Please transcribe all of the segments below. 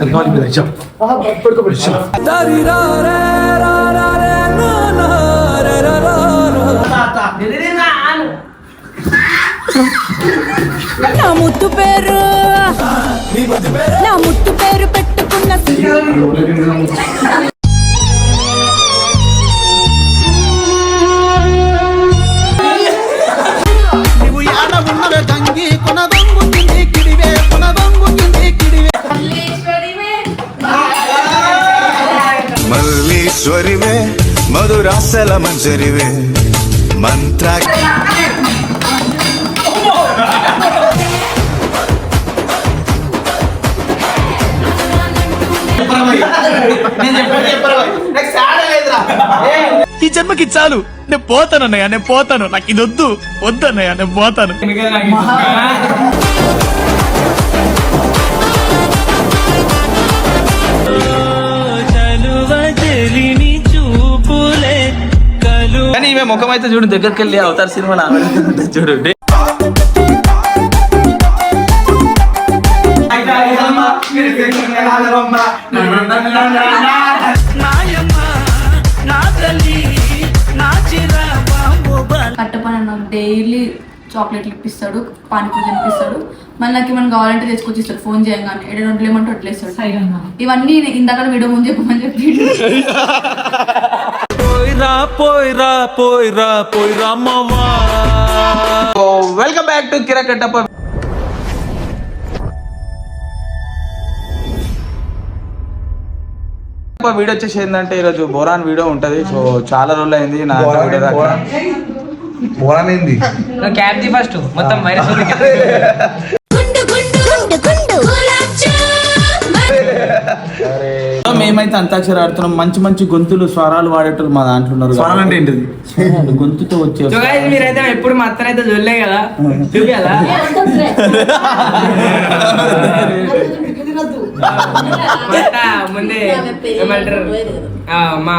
అది కావాలి మీద ఇచ్చాం పడుకోబెట్టి ఇచ్చాం నా ముద్దు పేరు నా ముద్దు పేరు పెట్టుకున్న మల్లీశ్వరివే మధురాసల మంజరివే మంత్ర ఈ జన్మకి చాలు. నేను పోతాను అన్నయ్య నేను పోతాను. నాకు ఇది వద్దు వద్దు అన్నయ్య నేను పోతాను. ఈమె ముఖం అయితే చూడు దగ్గరికి వెళ్ళి అవతార్ సినిమా చూడు. కట్టపని డైలీ చాక్లెట్లు ఇప్పిస్తాడు పానీపూరి తినిపిస్తాడు. మళ్ళీ నాకు ఏమైనా కావాలంటే తెచ్చుకొచ్చి ఇస్తాడు ఫోన్ చేయగానే. ఏడు రెండు లేమంటే వట్లేస్తాడు ఇవన్నీ నేను ఇందాక వీడియో ముందు చెప్పమని చెప్పి పోయిరా పోయిరా పోయిరా పోయిరా మామా వెల్కమ్ బ్యాక్ టు కిరకట్టప్ప వీడియో వచ్చేసి ఏంటంటే ఈరోజు బోరాన్ వీడియో ఉంటది. సో చాలా రోజులు అయింది నా వీడియో రాక. బోరమేంది నువ్వు క్యాబ్ ది ఫస్ట్ మొత్తం వైరస్ ఉంది. గుండు మేమైతే అంతాక్షరి ఆడుతున్నాం. మంచి మంచి గొంతులు స్వరాలు వాడేటోళ్ళు మా దాంట్లో ఉన్నారు స్వరం అంటే ఏంటిది? స్వరాలు, గొంతుతో వచ్చే సో guys, మీరైతే ఎప్పుడు మా అత్తనైతే చూడలే కదా? చూపియాలా? ముందే ఏమంటారు? మా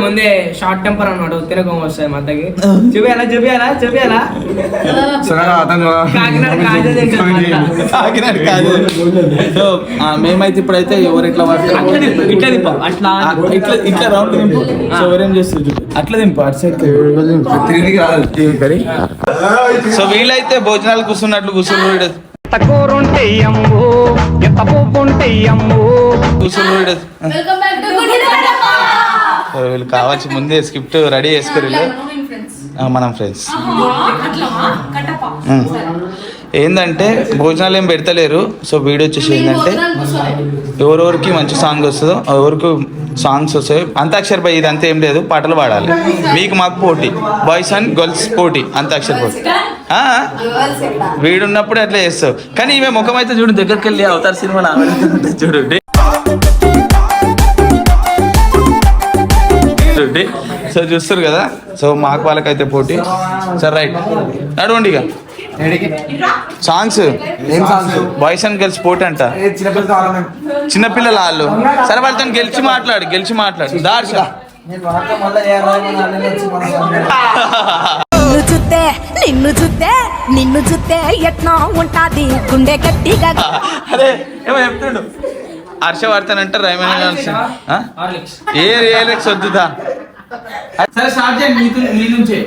ముందే షార్ట్ టెంపర్ అన్నమాట తినకం వస్తాయి మా అత్తకి కాదు సో ఆ, మేమైతే ఇప్పుడైతే ఎవరు ఎట్లా అట్లా పడతారు దింపు, ఇట్లా దింపు అట్లా ఇట్లా ఇట్లా రౌండ్ దింపు సో ఎవరేం చేస్తారు చూడు. అట్లా దింపు అటు సైడ్ సో వీళ్ళైతే భోజనాలు కూర్చున్నట్లు కూర్చుని కూరుంటే అమ్ము ఎంత పువ్వుంటే అమ్ము. వీళ్ళు కావాల్సి ముందే స్క్రిప్ట్ రెడీ చేసుకుని వీళ్ళు. ఆ, మనం ఫ్రెండ్స్ ఏంటంటే భోజనాలు ఏం పెడతలేరు. సో వీడియో వచ్చేసి ఏంటంటే ఎవరెవరికి మంచి సాంగ్ వస్తుందో ఎవరికి సాంగ్స్ వస్తాయి అంతాక్షరి పై ఇదంతా ఏం లేదు పాటలు పాడాలి. మీకు మాకు పోటీ. బాయ్స్ అండ్ గర్ల్స్ పోటీ అంతాక్షరి పోటీ. వీడున్నప్పుడు అట్లా చేస్తావు. కానీ ఈమె ముఖం అయితే చూడు దగ్గరికి వెళ్ళి అవతార్ సినిమా చూడండి చూడండి సో చూస్తారు కదా? సో మాకు వాళ్ళకైతే పోటీ. సరే రైట్ నడవండి ఇక. సాంగ్స్ ఏం సాంగ్స్ బాయ్స్ అండ్ గర్ల్స్ పోటీ అంట. ఏ చిన్నపిల్లలు వాళ్ళు. సరే వాళ్ళతో గెలిచి మాట్లాడు గెలిచి మాట్లాడు. దార్ష నిన్ను చూస్తే నిన్ను చూస్తే నిన్ను చూస్తే ఎట్లా ఉంటాది? గుండె గట్టిగా. అరే ఏమో చెప్తుండు. హర్ష పడతానంటే రైమైన ఏ రియలెక్స్ వద్దుదా? సరే స్టార్ట్ చేయండి నీ నీ నుంచే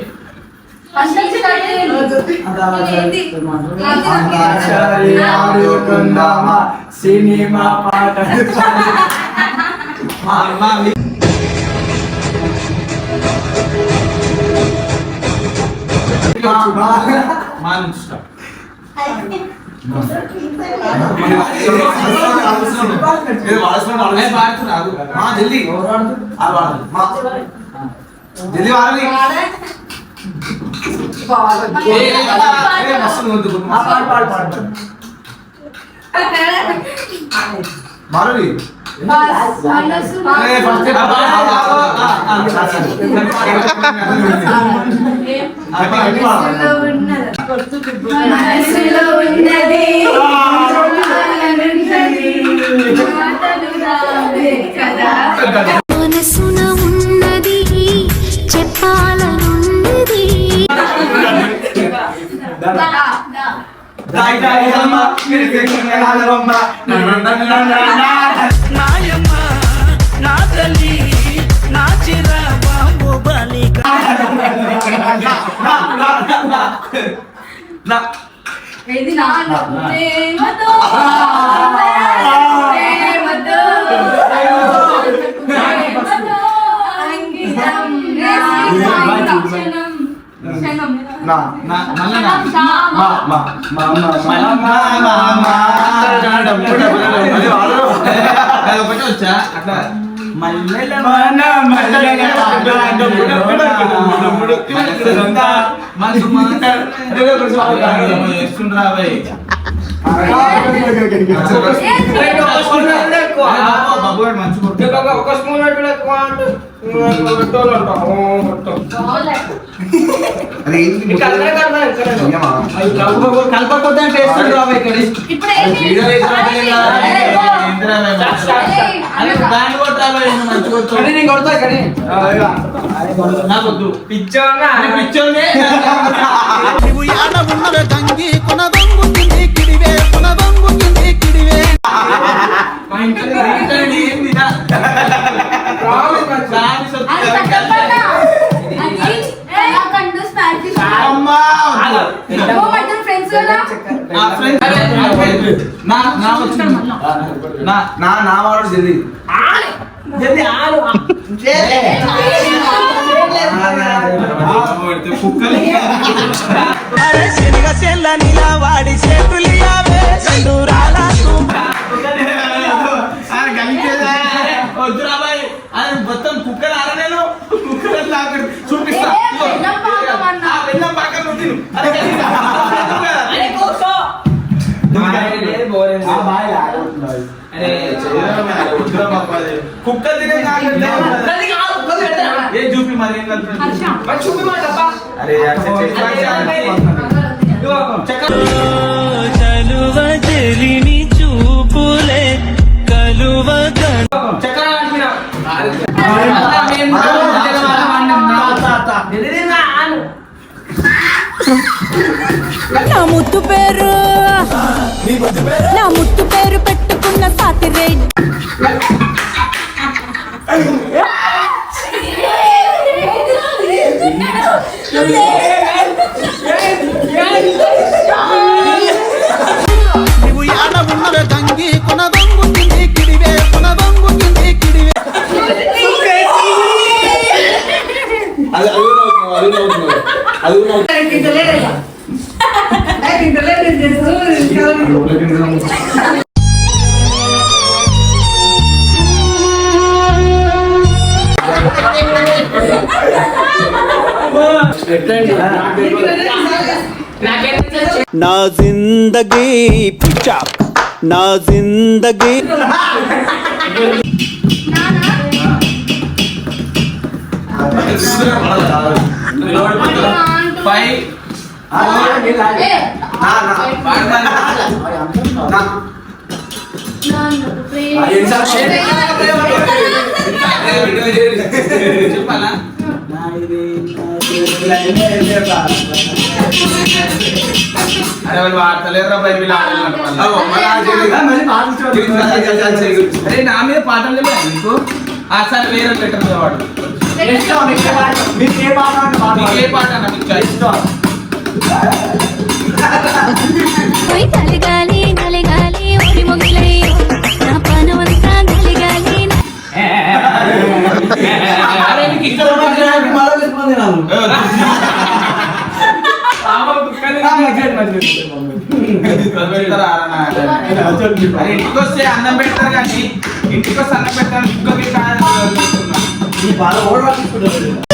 సినిమా పాట మా నుంచి start. ఏ, పాడుతున్నా, ఆగు. జల్దీ జల్దీ వాడాలి మారవి ఏ, first మనసులో ఉన్నది. కదా మనసున చెప్పాలనుంది నాయమ్మ నా తల్లి నా. చిర బాబు బాలిక ఏది నా ప్రేమతో ప్రేమతో ఒకటే వచ్చా అట్లా మల్లెల మన మల్లెల మనసు మాట ఏదో ఒక స్పూన్ ఎక్కువ కలపకపోతే టేస్ట్ రావు ఇక్కడ బ్యాండ్ కొట్టాలి మంచి కొడతా కానీ నాకొద్దు పిచ్చోనే పిచ్చోనే నువ్వు యాడ ఉన్నది తంగి కొనదు నా నా వాడు జల్దీ జల్దీ కుక్కలు చెల్లని వాడి చేతులు రాలా అది మొత్తం కుక్కలు ఆరనేను కుక్కలు చూపిస్తా. వెళ్ళాం పాక తిను. కుక్క తినే. ఏ చూపి మరి ఏం కలిపి చూపి అరే చలువ చూపులే కలువ నా ముద్దు పేరు నా ముద్దు పేరు పెట్టుకున్న సాతి రెడ్డి Yeah. నా జిందగీ పిచ్చా. నా జిందగీ ఫైవ్ చెప్పాలా అరే వాళ్ళు వాడతలేరా బైబిల్ నా మీద పాటలు లేదా నీకు? ఆ సార్ వేరే లెటర్ వాడు. ఏ పాట మీకు ఏ అరే ఇంటికి వస్తే అన్నం పెడతారు కానీ ఇంటికి వస్తే అన్నం పెడతారు ఇంకొకటి ఈ బాధ ఓడవాళ్ళు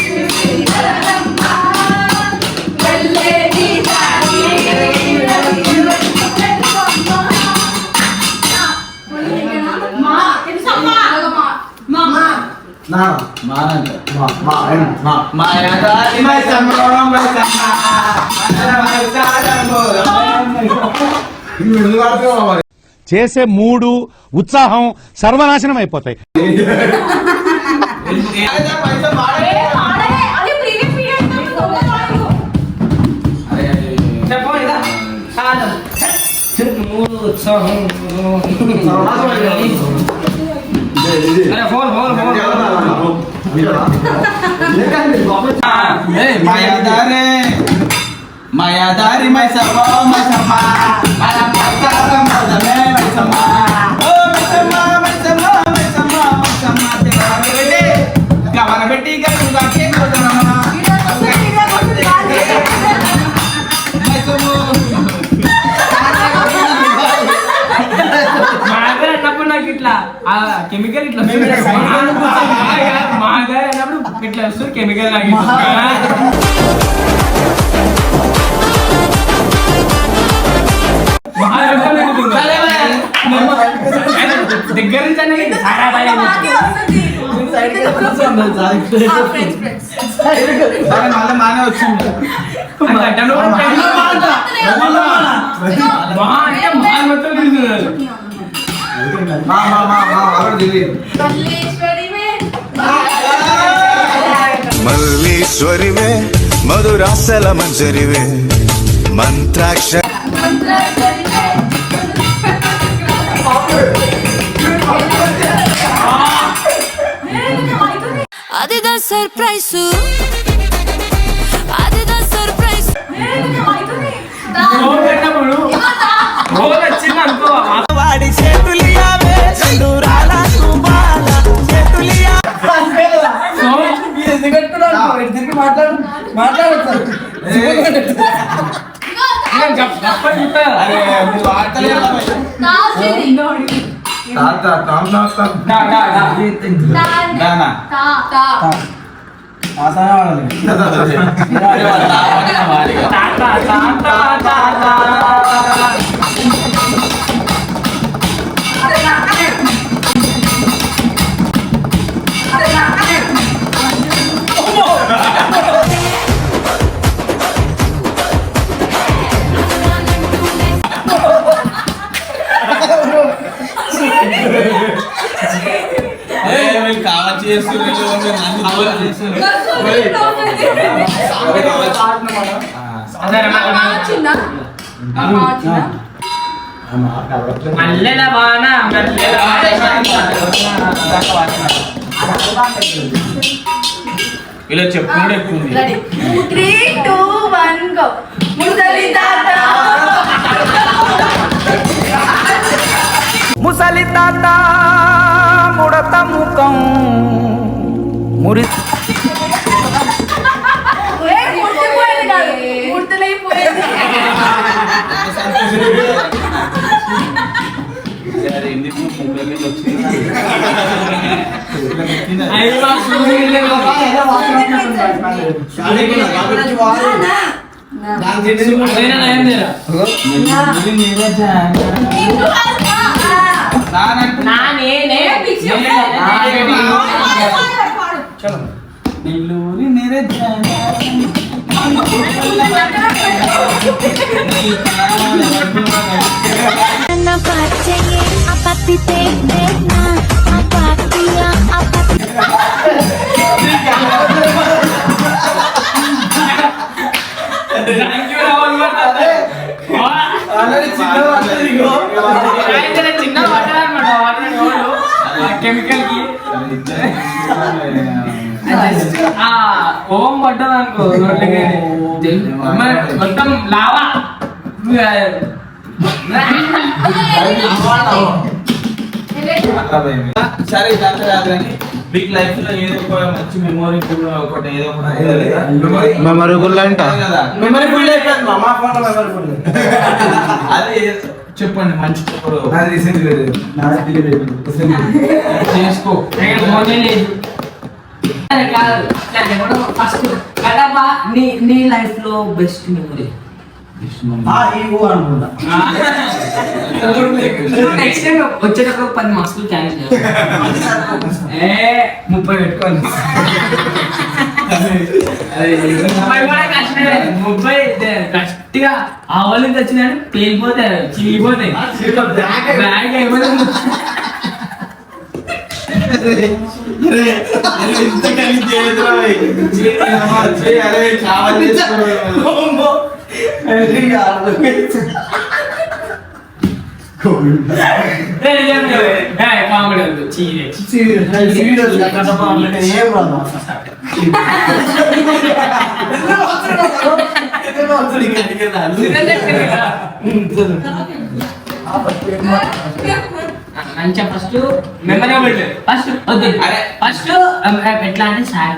చేసే మూడు ఉత్సాహం సర్వనాశనం అయిపోతాయి. మూడు ఉత్సాహం. మాయాదారే మాయాదారి మై సభ మన పక్కన మొదలే మై సభ దగ్గర నుంచి అన్న సారా బాయ్ ఫ్రెండ్స్ ఫ్రెండ్స్ సరే మళ్ళీ మానే వచ్చింది మా మా మా మా అవర్ దివి ಮಲ್ಲೀಶ್ವರಿವೆ ಮಧುರಾಸಲ ಮಂಜರಿವೆ. ಮಂತ್ರಾಕ್ಷ ಅದಿದ ಸರ್ಪ್ರೈಸು. ಅದಿದ ಸರ್ಪ್ರೈಸ್. తాత మల్లెల వాన మల్లెల ఇలా చెప్పుకుంటే ఎక్కువ త్రీ టూ వన్ గో ముసలి తాత ముసలి తాత ముడత ముఖం మురి ఏ, ముట్టిపోయింది కాదు ముట్టలైపోయింది సరే, ఎందుకు ముగ్గురు మీద వచ్చింది నెల్లూరి నిరజన నా పచ్చయ్యే ఆ పత్తి తేనా ఆ పత్తియా ఆ పత్తి చిన్న వాటర్ అనమాట వాటర్ కెమికల్కి ఆ ఓం పడ్డది అనుకో నోట్లకి. మన- మొత్తం లావా సరే ఇదంతా కాదు కానీ బిగ్ లైఫ్లో ఏదో ఒక మంచి మెమోరీ ఒకటి ఏదో ఒకటి మెమరీ ఫుల్ అంట. మెమరీ ఫుల్ అయిపోయింది మా మా ఫోన్లో మెమరీ ఫుల్ అది చెప్పండి మంచి చేసుకో. ఫోనే లేదు కాదు ఫస్ట్ కడప నీ నీ లైఫ్లో బెస్ట్ మెమరీ అనుకుంటా నెక్స్ట్ టైం వచ్చేటప్పుడు పది మార్క్స్ క్యాన్సిల్ ఏ ముప్పై పెట్టుకోండి ముప్పై గట్టిగా పేలిపోతాయి చీలిపోతాయి బ్యాగ్ కలిసి మంచిగా ఫస్ట్ మెమరబుల్ ఫస్ట్ వద్దు. ఫస్ట్ um, ఎట్లా అంటే సార్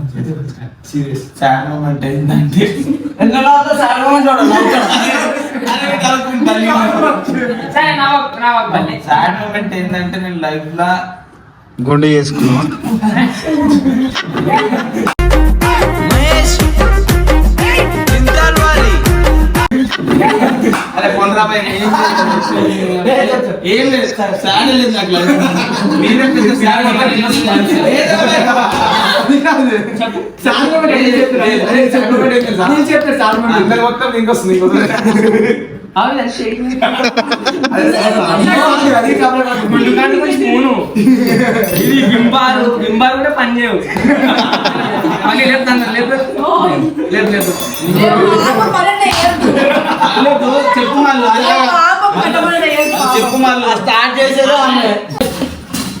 ఏంటంటే ఎన్నోలాతో నేను లైఫ్ లా గుండె చేసుకున్నాను అరే పొందరాబాయ్ ఏం లేదు. సార్ సాడ్ లేదు నాకు ఇది బింబారు బింబారు కూడా పని చేయవు మళ్ళీ. లేపుతాను లేపు లేపు లేపు లేదు, చెప్పు మళ్ళీ. చెప్పు మళ్ళీ. స్టార్ట్ చేసేదో.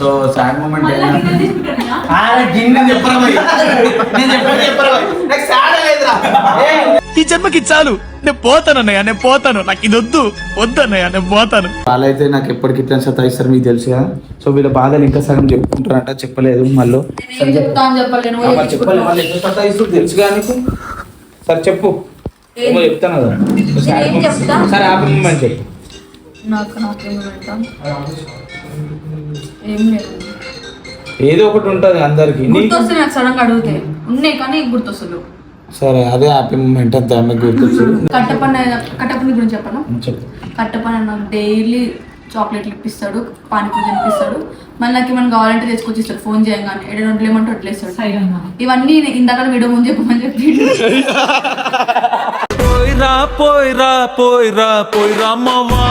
సో సాడ్ మూమెంట్ ఏంటంటే ఆమె గిన్నె చెప్పరా భయ్ నేను చెప్పని చెప్పరా భయ్ నాకు సాడ్ లేదురా. ఈ జన్మకి చాలు. నేను పోతానన్నయ్య నేను పోతాను. నాకు ఇది వద్దు. వద్దన్నయ్య నేను పోతాను. వాళ్ళైతే నాకు ఎప్పటికి ఇట్లా సతాయిస్తారు మీకు తెలుసు కదా సో వీళ్ళ బాధలు ఇంకా సగం చెప్పుకుంటారంట చెప్పలేదు మళ్ళీ. నేను చెప్తా అని చెప్పాలి నువ్వు మరి చెప్పాలి వాళ్ళు ఎట్లా సతాయిస్తారు తెలుసు కదా నీకు? సరే చెప్పు. ఏమో చెప్తాను కదా? సరే చెప్పు. నాకు నాకేం పెడతా ఏం లేదు. ఏదో ఒకటి ఉంటుంది అందరికి. గుర్తొస్తే నాకు సడన్గా అడిగితే. ఉన్నాయి కానీ సరే అదే హ్యాపీ మూమెంట్ అంతే గుర్తొచ్చు కట్టపన్న కట్టపని గురించి చెప్పనా? చెప్పు. కట్టపని నాకు డైలీ చాక్లెట్లు ఇప్పిస్తాడు పానీపూరి తినిపిస్తాడు. మళ్ళీ నాకు ఏమైనా కావాలంటే తెచ్చుకొచ్చి ఇస్తాడు ఫోన్ చేయగానే. ఏడు రెండు లేమంటే వదిలేస్తాడు. ఇవన్నీ నేను ఇందాక వీడియో ముందు చెప్పమని చెప్పి పోయిరా పోయిరా పోయిరా పోయిరా అమ్మవా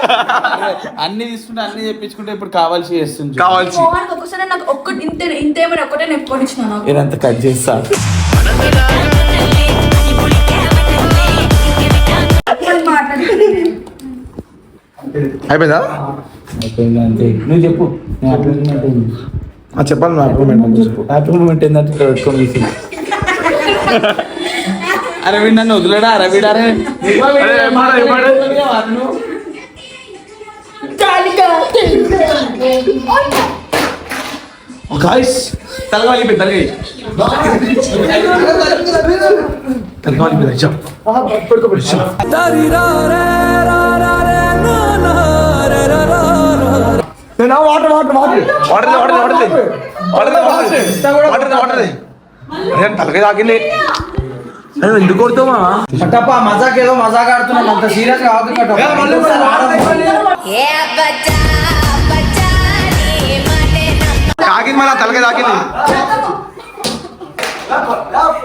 అన్ని తీసుకుంటే అన్ని చెప్పించుకుంటే ఇప్పుడు కావాల్సి చేస్తుంది కావాల్సి. ఒక్కసారి నాకు ఒక్క ఇంత ఇంత ఏమైనా ఒక్కటే నేను కొనిచ్చినాను ఇదంతా కట్ చేస్తాను అయిపోయిందా? అంతే. నువ్వు చెప్పు. చెప్పాలి నా అప్రూవ్మెంట్ అప్రూవ్మెంట్ ఏంటంటే ఇక్కడ పెట్టుకొని చూసి అరవింద్ నన్ను వదిలేడా? అరవిండ్ అరే. గాయస్ తలగాలి తలగాలి పెద్ద జం పడుకోబడి జం నేను water water water water water water water water water అరే తలకాయ తాకింది. అరే ఎందుకు కొడుతావా కట్టప్ప మజాక్ ఏదో మజాక్ ఆడుతున్నాను. అంత సీరియస్గా తాకింది మన తలకాయ తాకింది.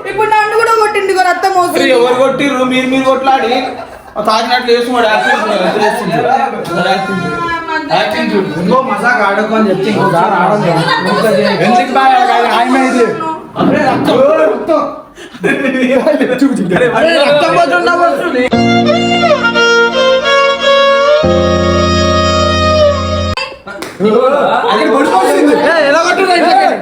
ఇప్పుడు నన్ను కూడా కొట్టింది కూడా అత్త మోసం. అరే ఎవరు కొట్టిర్రు? మీరు మీరు కొట్లాడి. తాకినట్లు వేసుకున్నాడు యాక్టింగ్ చూడు ఇంకో మజాక్ ఆడుకో అని చెప్తే ఇంకోసారి ఆడదు ఎందుకు బాగా ఆయన ఇది. అరే రక్తం. రక్తం అరే రక్తం పోతున్నా వస్తుంది అది బొడుకు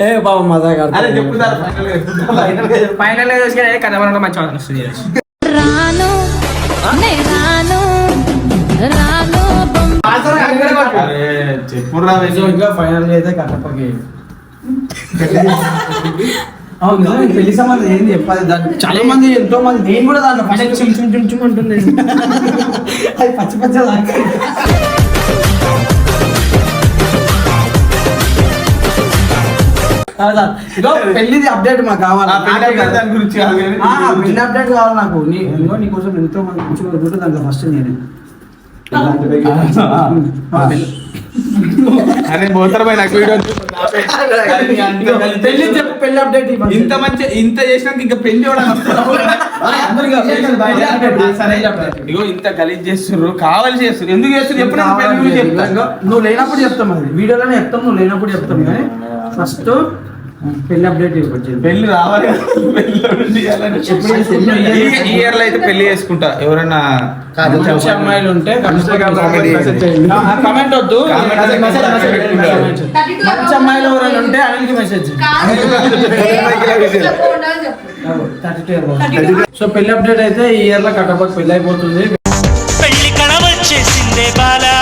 ఏ బాబు చెప్పుతారు ఫైనల్ కథ మనలో మంచి వస్తుంది రాను నే రాను రాను చెప్పురా ఇంకా ఫైనల్ అయితే కట్టపకి అవును పెళ్ళి సంబంధం ఏంది? చెప్పాలి. చాలా మంది ఎంతో మంది నేను కూడా దాంట్లో ఫస్ట్ చుమ్ చుమ్ చుమ్ చుమ్ అంటుంది అది పచ్చి పచ్చ దాకా ఇదో పెళ్ళిది అప్డేట్ మాకు కావాలి. దాని గురించి పెళ్ళి అప్డేట్ కావాలి నాకు. నీ నీకోసం ఎంతో మంది మంచిగా ఉంటుంది దాంట్లో ఫస్ట్ నేనే. అరే పోతారు పోయి నాకు వీడియో పెళ్ళి చెప్పు పెళ్ళి అప్డేట్. ఇంత మంచి ఇంత చేసినాక ఇంకా పెళ్ళి. సరే ఇగో ఇంత గలీజ్ చేస్తుర్రు. కావాలి చేస్తుర్రు. ఎందుకు చేస్తున్నారు ఎప్పుడు పెళ్ళి గురించి చెప్తా నువ్వు లేనప్పుడు చెప్తాం అది వీడియోలోనే చెప్తాం నువ్వు లేనప్పుడు చెప్తాం. కానీ ఫస్ట్ పెళ్ళి అప్డేట్ ఇవ్వచ్చు పెళ్ళి రావాలి. ఈ- ఇయర్లో అయితే పెళ్ళి చేసుకుంటా ఎవరైనా మంచి అమ్మాయిలు ఉంటే కమెంట్ వద్దు. మంచి అమ్మాయిలు ఎవరైనా ఉంటే అనిల్కి మెసేజ్ సో పెళ్ళి అప్డేట్ అయితే ఈ ఇయర్లో కట్టబోతు పెళ్ళి అయిపోతుంది. పెళ్ళి కళ వచ్చేసిందే బాలా.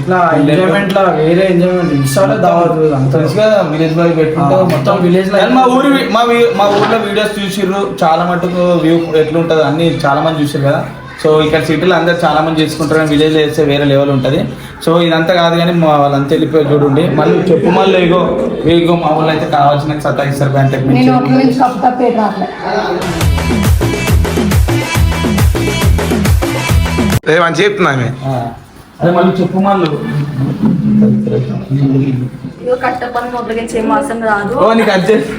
ఇట్లా ఎంజాయ్మెంట్ లా వేరే ఎంజాయ్మెంట్ ఇన్స్టాలో దావత్ అంత. తెలుసు కదా విలేజ్ బాయ్ పెట్టుకుంటాం ఆ, మొత్తం మా ఊరి మా ఊర్లో వీడియోస్ చూసిర్రు. చాలా మటుకు వ్యూ ఎట్లుంటది అన్ని చాలా మంది చూసారు కదా. సో ఇక్కడ సిటీలో అందరు చాలా మంది చేసుకుంటారు విలేజ్ చేస్తే వేరే లెవెల్ ఉంటది. సో ఇదంతా కాదు కానీ మా వాళ్ళంతా వెళ్ళిపోయి చూడండి. మళ్ళీ చెప్పు మళ్ళీ ఇగో ఇగో మా ఊళ్ళో అయితే కావాల్సిన సత్తా ఇస్తారు బ్యాంక్ నేను ఒక్క నుంచి తప్పు తప్పే రాట్లే ఏ మంచి చెప్తున్నా. అదే మళ్ళీ చెప్పు మళ్ళీ ఓ నీకు అడ్జస్ట్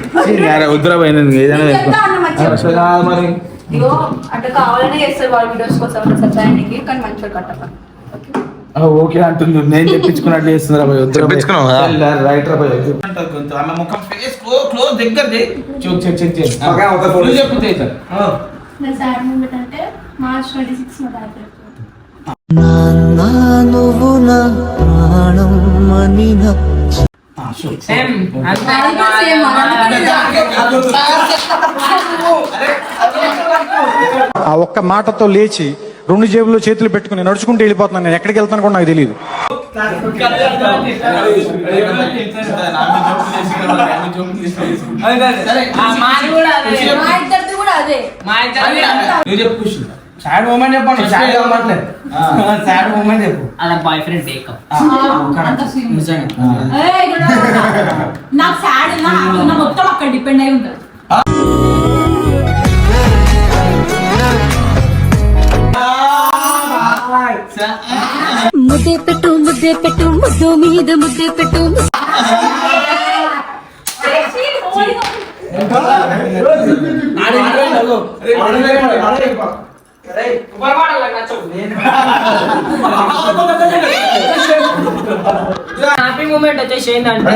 వద్దురా పోయిన ఏదైనా చెప్తా అన్న మంచిగా. అసలు కాదు మరి ఇదిగో అంటే కావాలనే చేస్తారు వాళ్ళ వీడియోస్ కోసం సత్యానికి కానీ మంచిగా కట్టపని ఆ, ఓకే అంటుంది నేను చేస్తుందిరా వద్దురా పోయి. చెప్పించుకున్నావు కదా? వెళ్ళా, రైట్ రా పోయి వద్దు. అంటావు గొంతు. ఆమె ముఖం ఫేస్ క్లోజ్ క్లోజ్ దగ్గర. చెక్ చెక్ చెప్పు మార్చ్ ట్వంటీ సిక్స్ మా సేమ్ ఆ ఒక్క మాటతో లేచి రెండు జేబుల్లో చేతులు పెట్టుకుని నడుచుకుంటూ వెళ్ళిపోతున్నాను నేను ఎక్కడికి వెళ్తాను కూడా నాకు తెలియదు నువ్వు చెప్పు. సాడ్ మూమెంట్ చెప్పండి సాడ్ మూమెంట్ సాడ్ మూమెంట్ చెప్పు అలా బాయ్ ఫ్రెండ్ రా. నాకు సాడ్ నా నా మొత్తం అక్కడ డిపెండ్ అయి ఉంటుంది ముద్దే పెట్టు ముద్దే పెట్టు ముద్దు మీద ముద్దే పెట్టు హ్యాపీ మూమెంట్ వచ్చేసి ఏంటంటే.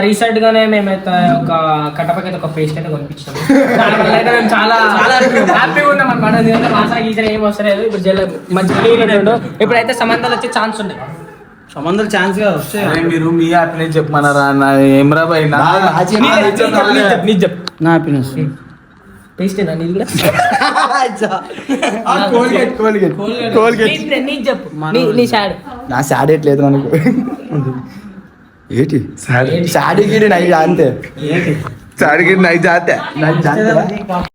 రీసెంట్ గానే మేమైతే ఒక కట్టపకి అయితే ఒక పేస్ట్ అయితే కొనిపించాము దానివల్ల అయితే మేము చాలా హ్యాపీగా ఉన్నాం. అనమాట ఎందుకంటే ఏం వస్తలేదు ఇప్పుడు మంచి ఇప్పుడైతే సంబంధాలు వచ్చే ఛాన్స్ ఉన్నాయి. సంబంధాలు ఛాన్స్గా వస్తాయి. మీరు మీ హ్యాపీనెస్ చెప్పమన్నారా? ఏం రా నా హ్యాపీనెస్ పేస్ట్ నీది కూడా? కోల్గేట్ కోల్గేట్ కోల్గేట్ నీ- చెప్పు. నీ నీ సాడ్. నా సాడేట్ లేదు మనకు. ఏంటి? సాడీ. గీడి నై అంతే సాడికి నైట్ జాతే. నై జాతే.